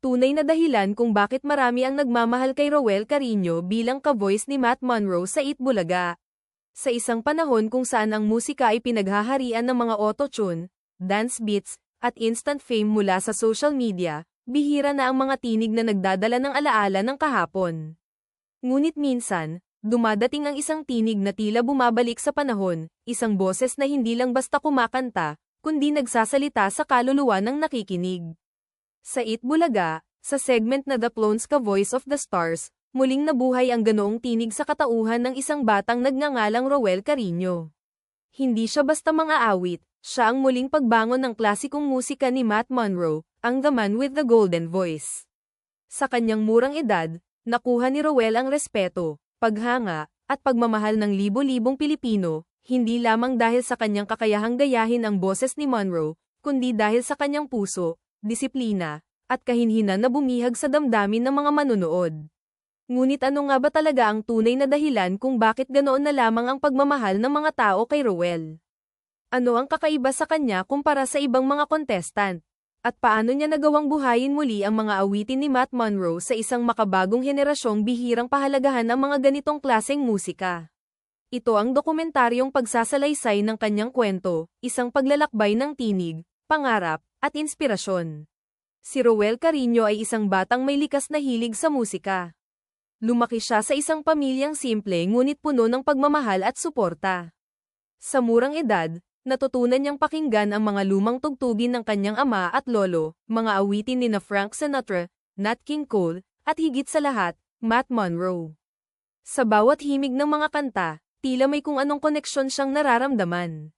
tunay na dahilan kung bakit marami ang nagmamahal kay Roel Carino bilang ka-voice ni Matt Monroe sa Itbulaga. Sa isang panahon kung saan ang musika ay pinaghaharian ng mga auto-tune, dance beats, at instant fame mula sa social media, bihira na ang mga tinig na nagdadala ng alaala ng kahapon. Ngunit minsan, dumadating ang isang tinig na tila bumabalik sa panahon, isang boses na hindi lang basta kumakanta, kundi nagsasalita sa kaluluwa ng nakikinig. Sa Itbulaga, sa segment na The Clones Ka Voice of the Stars, muling nabuhay ang ganoong tinig sa katauhan ng isang batang nagngangalang Roel Carino. Hindi siya basta mga awit, siya ang muling pagbangon ng klasikong musika ni Matt Monroe, ang The Man with the Golden Voice. Sa kanyang murang edad, nakuha ni Roel ang respeto, paghanga, at pagmamahal ng libo-libong Pilipino, hindi lamang dahil sa kanyang kakayahang gayahin ang boses ni Monroe, kundi dahil sa kanyang puso, disiplina, at kahinhinan na bumihag sa damdamin ng mga manunood. Ngunit ano nga ba talaga ang tunay na dahilan kung bakit ganoon na lamang ang pagmamahal ng mga tao kay Roel? Ano ang kakaiba sa kanya kumpara sa ibang mga contestant? At paano niya nagawang buhayin muli ang mga awitin ni Matt Monroe sa isang makabagong henerasyong bihirang pahalagahan ng mga ganitong klaseng musika? Ito ang dokumentaryong pagsasalaysay ng kanyang kwento, isang paglalakbay ng tinig, pangarap, at inspirasyon. Si Roel Carino ay isang batang may likas na hilig sa musika. Lumaki siya sa isang pamilyang simple ngunit puno ng pagmamahal at suporta. Sa murang edad, natutunan niyang pakinggan ang mga lumang tugtugin ng kanyang ama at lolo, mga awitin ni na Frank Sinatra, Nat King Cole, at higit sa lahat, Matt Monroe. Sa bawat himig ng mga kanta, tila may kung anong koneksyon siyang nararamdaman.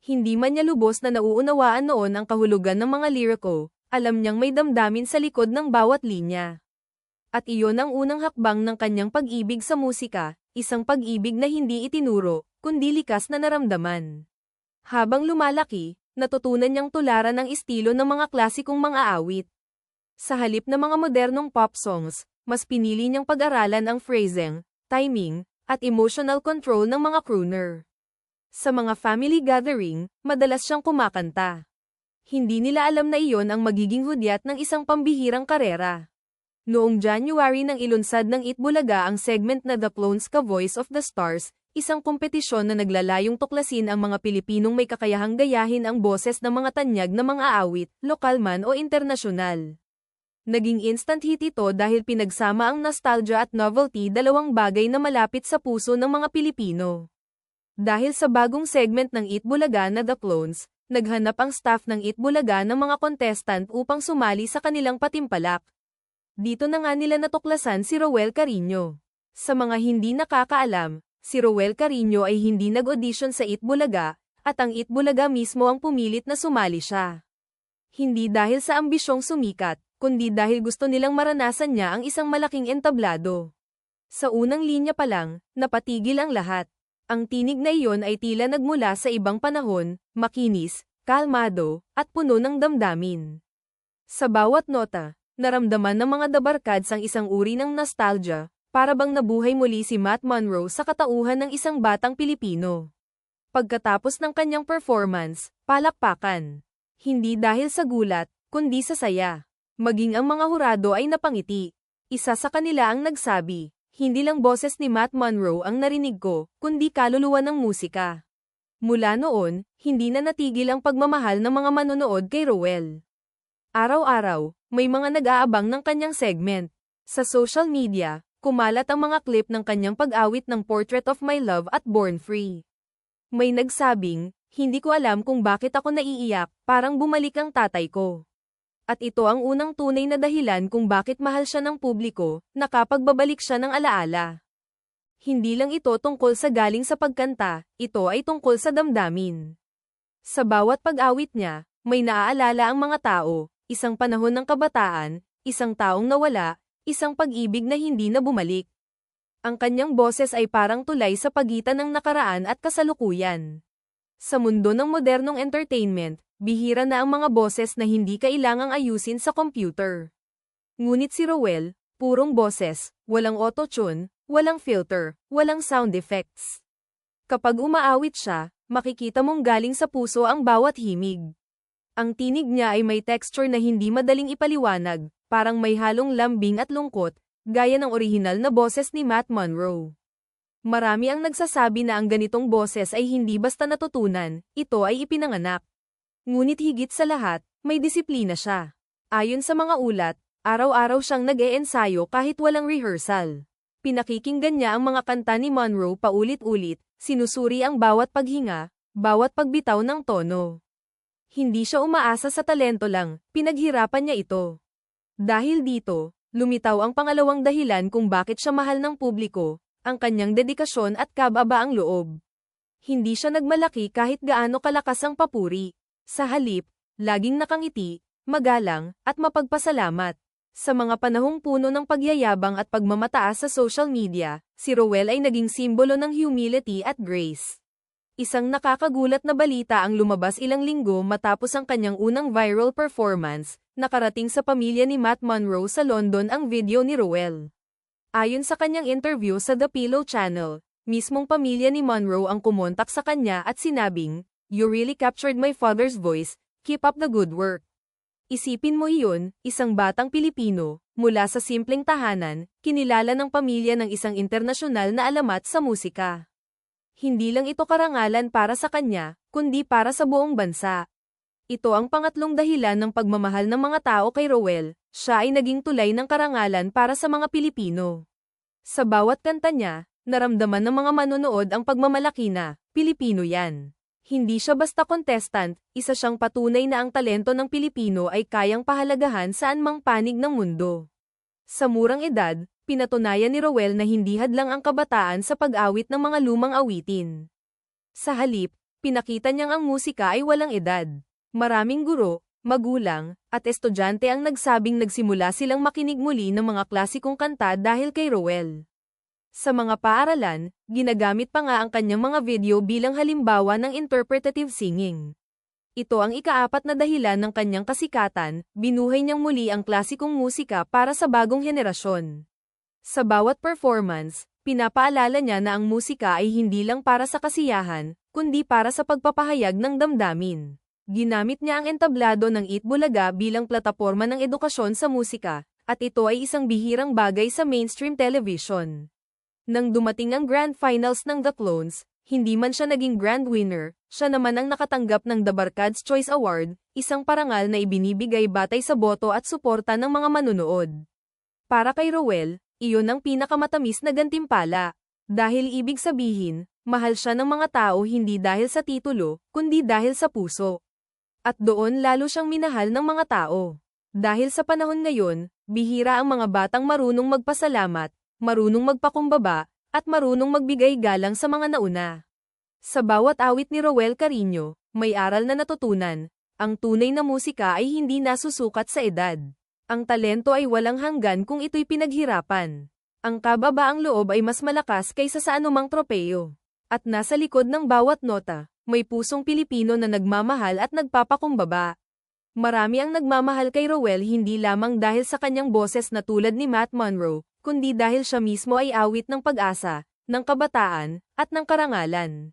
Hindi man niya lubos na nauunawaan noon ang kahulugan ng mga liriko, alam niyang may damdamin sa likod ng bawat linya. At iyon ang unang hakbang ng kanyang pag-ibig sa musika, isang pag-ibig na hindi itinuro, kundi likas na naramdaman. Habang lumalaki, natutunan niyang tularan ang estilo ng mga klasikong mga awit. Sa halip na mga modernong pop songs, mas pinili niyang pag-aralan ang phrasing, timing, at emotional control ng mga crooner. Sa mga family gathering, madalas siyang kumakanta. Hindi nila alam na iyon ang magiging hudyat ng isang pambihirang karera. Noong January nang ilunsad ng Itbulaga ang segment na The Clones Ka Voice of the Stars, isang kompetisyon na naglalayong tuklasin ang mga Pilipinong may kakayahang gayahin ang boses ng mga tanyag na mga awit, lokal man o internasyonal. Naging instant hit ito dahil pinagsama ang nostalgia at novelty dalawang bagay na malapit sa puso ng mga Pilipino. Dahil sa bagong segment ng Eat Bulaga na The Clones, naghanap ang staff ng Eat Bulaga ng mga contestant upang sumali sa kanilang patimpalak. Dito na nga nila natuklasan si Roel Carino. Sa mga hindi nakakaalam, si Roel Carino ay hindi nag-audition sa Eat Bulaga, at ang Eat Bulaga mismo ang pumilit na sumali siya. Hindi dahil sa ambisyong sumikat, kundi dahil gusto nilang maranasan niya ang isang malaking entablado. Sa unang linya pa lang, napatigil ang lahat. Ang tinig na iyon ay tila nagmula sa ibang panahon, makinis, kalmado, at puno ng damdamin. Sa bawat nota, naramdaman ng mga dabarkads ang isang uri ng nostalgia, para bang nabuhay muli si Matt Monroe sa katauhan ng isang batang Pilipino. Pagkatapos ng kanyang performance, palakpakan. Hindi dahil sa gulat, kundi sa saya. Maging ang mga hurado ay napangiti. Isa sa kanila ang nagsabi, hindi lang boses ni Matt Monroe ang narinig ko, kundi kaluluwa ng musika. Mula noon, hindi na natigil ang pagmamahal ng mga manonood kay Roel. Araw-araw, may mga nag-aabang ng kanyang segment. Sa social media, kumalat ang mga clip ng kanyang pag-awit ng Portrait of My Love at Born Free. May nagsabing, hindi ko alam kung bakit ako naiiyak, parang bumalik ang tatay ko at ito ang unang tunay na dahilan kung bakit mahal siya ng publiko, nakapagbabalik siya ng alaala. Hindi lang ito tungkol sa galing sa pagkanta, ito ay tungkol sa damdamin. Sa bawat pag-awit niya, may naaalala ang mga tao, isang panahon ng kabataan, isang taong nawala, isang pag-ibig na hindi na bumalik. Ang kanyang boses ay parang tulay sa pagitan ng nakaraan at kasalukuyan. Sa mundo ng modernong entertainment, bihira na ang mga boses na hindi kailangang ayusin sa computer. Ngunit si Rowell, purong boses, walang auto-tune, walang filter, walang sound effects. Kapag umaawit siya, makikita mong galing sa puso ang bawat himig. Ang tinig niya ay may texture na hindi madaling ipaliwanag, parang may halong lambing at lungkot, gaya ng orihinal na boses ni Matt Monroe. Marami ang nagsasabi na ang ganitong boses ay hindi basta natutunan, ito ay ipinanganak. Ngunit higit sa lahat, may disiplina siya. Ayon sa mga ulat, araw-araw siyang nag-e-ensayo kahit walang rehearsal. Pinakikinggan niya ang mga kanta ni Monroe paulit-ulit, sinusuri ang bawat paghinga, bawat pagbitaw ng tono. Hindi siya umaasa sa talento lang, pinaghirapan niya ito. Dahil dito, lumitaw ang pangalawang dahilan kung bakit siya mahal ng publiko, ang kanyang dedikasyon at kababaang loob. Hindi siya nagmalaki kahit gaano kalakas ang papuri. Sa halip, laging nakangiti, magalang, at mapagpasalamat. Sa mga panahong puno ng pagyayabang at pagmamataas sa social media, si Rowell ay naging simbolo ng humility at grace. Isang nakakagulat na balita ang lumabas ilang linggo matapos ang kanyang unang viral performance, nakarating sa pamilya ni Matt Monroe sa London ang video ni Rowell. Ayon sa kanyang interview sa The Pillow Channel, mismong pamilya ni Monroe ang kumontak sa kanya at sinabing, You really captured my father's voice, keep up the good work. Isipin mo iyon, isang batang Pilipino, mula sa simpleng tahanan, kinilala ng pamilya ng isang internasyonal na alamat sa musika. Hindi lang ito karangalan para sa kanya, kundi para sa buong bansa. Ito ang pangatlong dahilan ng pagmamahal ng mga tao kay Rowell, siya ay naging tulay ng karangalan para sa mga Pilipino. Sa bawat kanta niya, naramdaman ng mga manonood ang pagmamalaki na, Pilipino yan. Hindi siya basta contestant, isa siyang patunay na ang talento ng Pilipino ay kayang pahalagahan saan mang panig ng mundo. Sa murang edad, pinatunayan ni Rowell na hindi hadlang ang kabataan sa pag-awit ng mga lumang awitin. Sa halip, pinakita niyang ang musika ay walang edad. Maraming guro, magulang, at estudyante ang nagsabing nagsimula silang makinig muli ng mga klasikong kanta dahil kay Rowell. Sa mga paaralan, ginagamit pa nga ang kanyang mga video bilang halimbawa ng interpretative singing. Ito ang ikaapat na dahilan ng kanyang kasikatan, binuhay niyang muli ang klasikong musika para sa bagong henerasyon. Sa bawat performance, pinapaalala niya na ang musika ay hindi lang para sa kasiyahan, kundi para sa pagpapahayag ng damdamin. Ginamit niya ang entablado ng Itbulaga bilang plataporma ng edukasyon sa musika, at ito ay isang bihirang bagay sa mainstream television. Nang dumating ang grand finals ng The Clones, hindi man siya naging grand winner, siya naman ang nakatanggap ng The Barkads Choice Award, isang parangal na ibinibigay batay sa boto at suporta ng mga manunood. Para kay Rowell, iyon ang pinakamatamis na gantimpala. Dahil ibig sabihin, mahal siya ng mga tao hindi dahil sa titulo, kundi dahil sa puso. At doon lalo siyang minahal ng mga tao. Dahil sa panahon ngayon, bihira ang mga batang marunong magpasalamat, marunong magpakumbaba, at marunong magbigay galang sa mga nauna. Sa bawat awit ni Rowell Carino, may aral na natutunan, ang tunay na musika ay hindi nasusukat sa edad. Ang talento ay walang hanggan kung ito'y pinaghirapan. Ang kababaang loob ay mas malakas kaysa sa anumang tropeyo. At nasa likod ng bawat nota, may pusong Pilipino na nagmamahal at nagpapakumbaba. Marami ang nagmamahal kay Rowell hindi lamang dahil sa kanyang boses na tulad ni Matt Monroe, kundi dahil siya mismo ay awit ng pag-asa, ng kabataan, at ng karangalan.